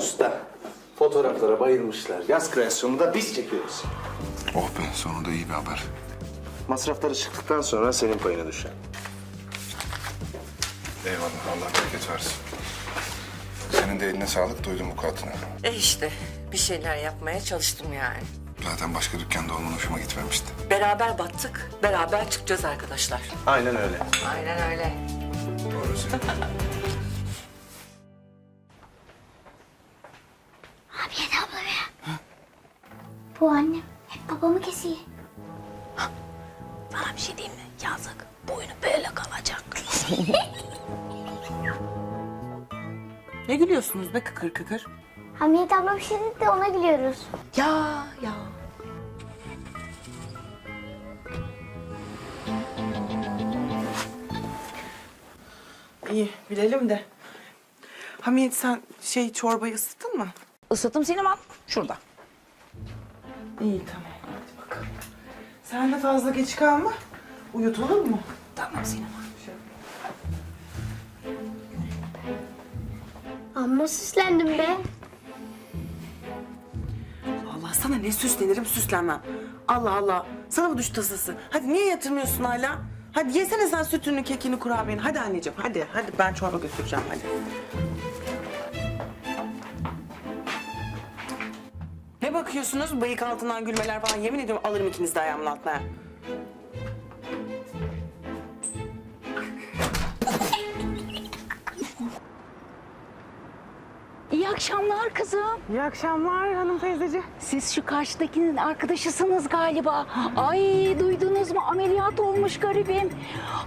Usta. Fotoğraflara bayılmışlar. Yaz kreasyonunu da biz çekiyoruz. Oh be sonunda iyi bir haber. Masrafları çıktıktan sonra senin payına düşer. Eyvallah Allah bereket versin. Senin de eline sağlık duydum bu katına. E işte bir şeyler yapmaya çalıştım yani. Zaten başka dükkanda olman hoşuma gitmemişti. Beraber battık, beraber çıkacağız arkadaşlar. Aynen öyle. Aynen öyle. Doğru Bu annem hep babamı kesiyor. Sana bir şey diyeyim mi? Yazık. Boynu böyle kalacak. Ne gülüyorsunuz be kıkır kıkır? Hamiyet abla bir şey dedi de ona gülüyoruz. ya ya. İyi bilelim de. Hamiyet sen şey çorbayı ısıttın mı? Isıtım Sineman. Şurada. İyi tamam hadi bakalım. Sen de fazla geç kalma. Uyut olur mu? Tamam Sineman. Amma süslendim be. Allah sana ne süslenirim süslenmem. Allah Allah. Sana bu düş tasası. Hadi niye yatırmıyorsun hala? Hadi yesene sen sütünü, kekini, kurabiyeni. Hadi anneciğim hadi. Hadi ben çorba götüreceğim hadi. Bakıyorsunuz? Bıyık altından gülmeler falan. Yemin ediyorum alırım ikiniz de ayağımın altına. İyi akşamlar kızım. İyi akşamlar hanım teyzeci. Siz şu karşıdakinin arkadaşısınız galiba. Ay duydunuz mu? Ameliyat olmuş garibim.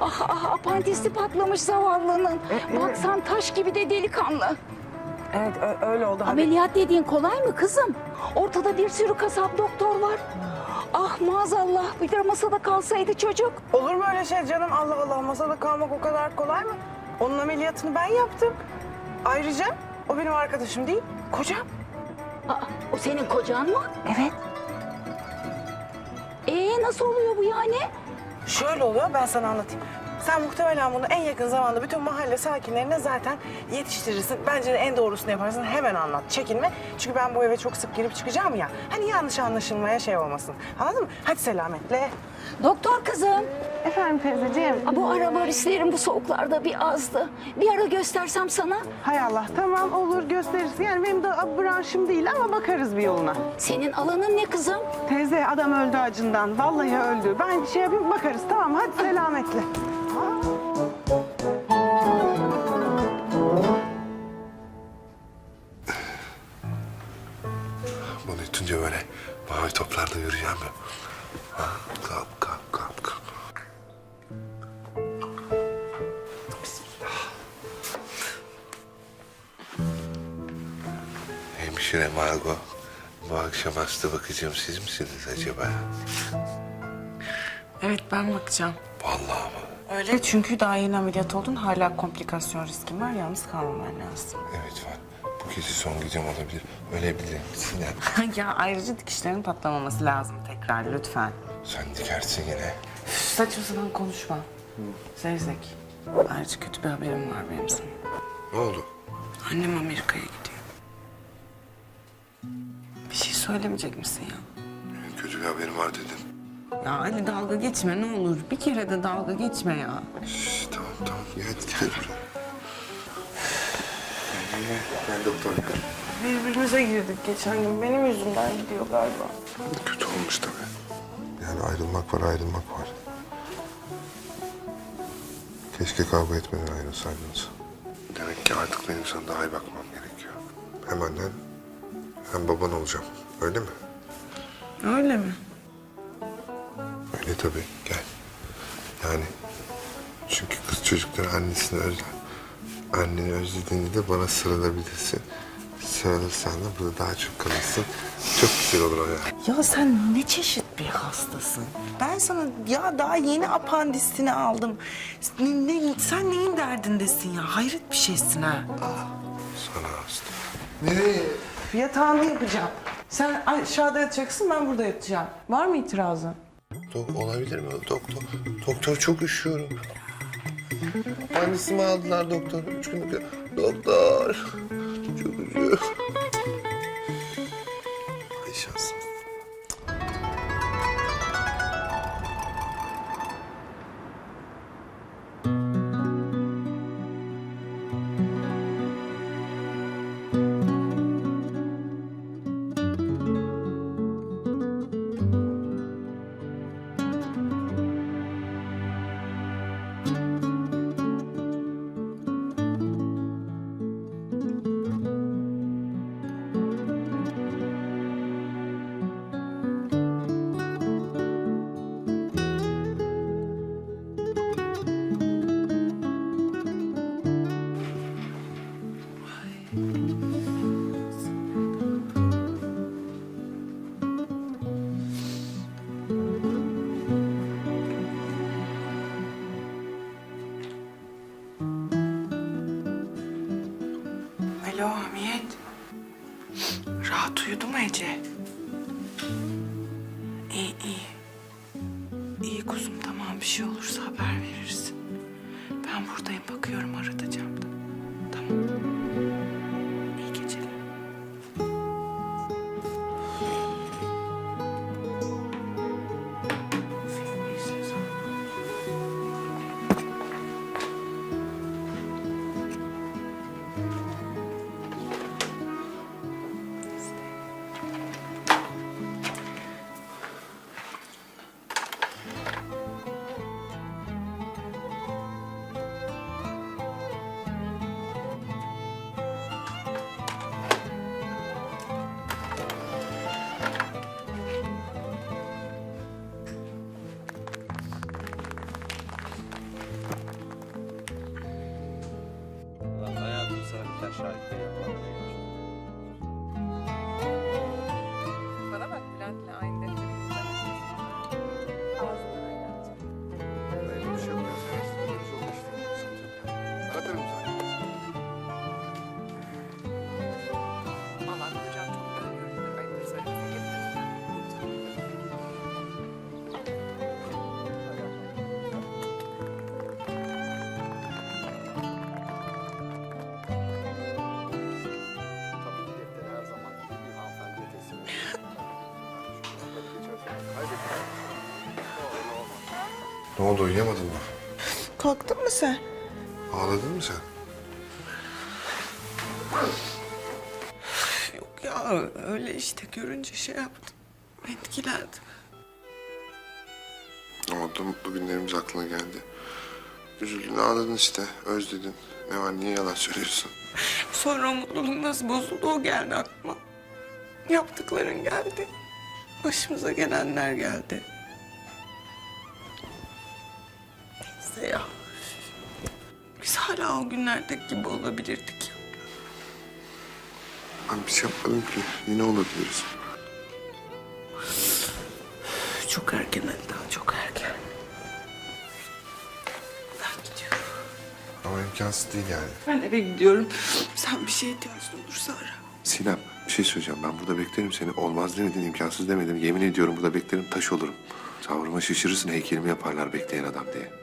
Ah ah apandisi patlamış zavallının. Baksan taş gibi de delikanlı. Evet ö- öyle oldu. Ameliyat dediğin kolay mı kızım? Ortada bir sürü kasap doktor var. Ah maazallah bir de masada kalsaydı çocuk. Olur mu öyle şey canım? Allah Allah masada kalmak o kadar kolay mı? Onun ameliyatını ben yaptım. Ayrıca o benim arkadaşım değil, kocam. Aa, o senin kocan mı? Evet. Ee nasıl oluyor bu yani? Şöyle oluyor ben sana anlatayım. Sen muhtemelen bunu en yakın zamanda bütün mahalle sakinlerine zaten yetiştirirsin. Bence de en doğrusunu yaparsın. Hemen anlat. Çekinme. Çünkü ben bu eve çok sık girip çıkacağım ya. Hani yanlış anlaşılmaya şey olmasın. Anladın mı? Hadi selametle. Doktor kızım. Efendim teyzeciğim. Aa, Bu ara varislerim bu soğuklarda bir azdı. Bir ara göstersem sana. Hay Allah tamam olur gösteririz. Yani benim de branşım değil ama bakarız bir yoluna. Senin alanın ne kızım? Teyze adam öldü acından. Vallahi öldü. Ben şey yapayım bakarız tamam hadi selametle. Bunu yutunca böyle mavi toplarda yürüyeceğim ya. Kalk kalk kalk kalk. Bismillah. Hemşire Margo. Bu akşam hasta bakacağım siz misiniz acaba? Evet ben bakacağım. Vallahi mı? Öyle çünkü daha yeni ameliyat oldun. Hala komplikasyon riskin var. Yalnız kalmaman lazım. Evet var. Bu gece son gecem olabilir. Ölebilir misin ya? ya ayrıca dikişlerin patlamaması lazım tekrar lütfen. Sen dikersin yine. Üf, Saçma sapan konuşma. Zevzek. Ayrıca kötü bir haberim var benim sana. Ne oldu? Annem Amerika'ya gidiyor. Bir şey söylemeyecek misin ya? Kötü bir haberim var dedin. Ya hadi dalga geçme ne olur. Bir kere de dalga geçme ya. Şş, tamam tamam. Gel gel. Gel, gel, gel doktor gel. Birbirimize girdik geçen gün. Benim yüzümden gidiyor galiba. Kötü olmuş tabii. Yani ayrılmak var, ayrılmak var. Keşke kavga etmeden ayrılsaydınız. Demek ki artık benim sana daha iyi bakmam gerekiyor. Hem annen hem baban olacağım. Öyle mi? Öyle mi? Öyle tabii. Gel. Yani çünkü kız çocukları annesini özler. Anneni özlediğinde de bana sarılabilirsin. Sarılırsan da burada daha çok kalırsın. Çok güzel olur o ya. Ya sen ne çeşit bir hastasın? Ben sana ya daha yeni apandisini aldım. Ne, ne- sen neyin derdindesin ya? Hayret bir şeysin ha. Sana hasta. Nereye? Yatağını yapacağım. Sen aşağıda yatacaksın, ben burada yatacağım. Var mı itirazın? Tok olabilir mi? Doktor, doktor çok üşüyorum. Annesimi aldılar doktor. Üç günlük. Doktor. Çok üşüyorum. Ay şans. Olursa haber verirsin. Ben buradayım bakıyorum arada Thank you. Ne oldu uyuyamadın mı? Kalktın mı sen? Ağladın mı sen? Yok ya öyle işte görünce şey yaptım. Etkilendim. Ama da mutlu günlerimiz aklına geldi. Üzüldün ağladın işte. Özledin. Ne var niye yalan söylüyorsun? Sonra o mutluluk nasıl bozuldu o geldi aklıma. Yaptıkların geldi. Başımıza gelenler geldi. Neyse ya. Biz hala o günlerdeki gibi olabilirdik ya. Ben bir şey yapmadım ki. Yine olabiliriz. Çok erken daha çok erken. Ben gidiyorum. Ama imkansız değil yani. Ben eve gidiyorum. Sen bir şeye ihtiyacın olursa ara. Sinem bir şey söyleyeceğim. Ben burada beklerim seni. Olmaz demedin, imkansız demedin. Yemin ediyorum burada beklerim, taş olurum. Tavrıma şaşırırsın, heykelimi yaparlar bekleyen adam diye.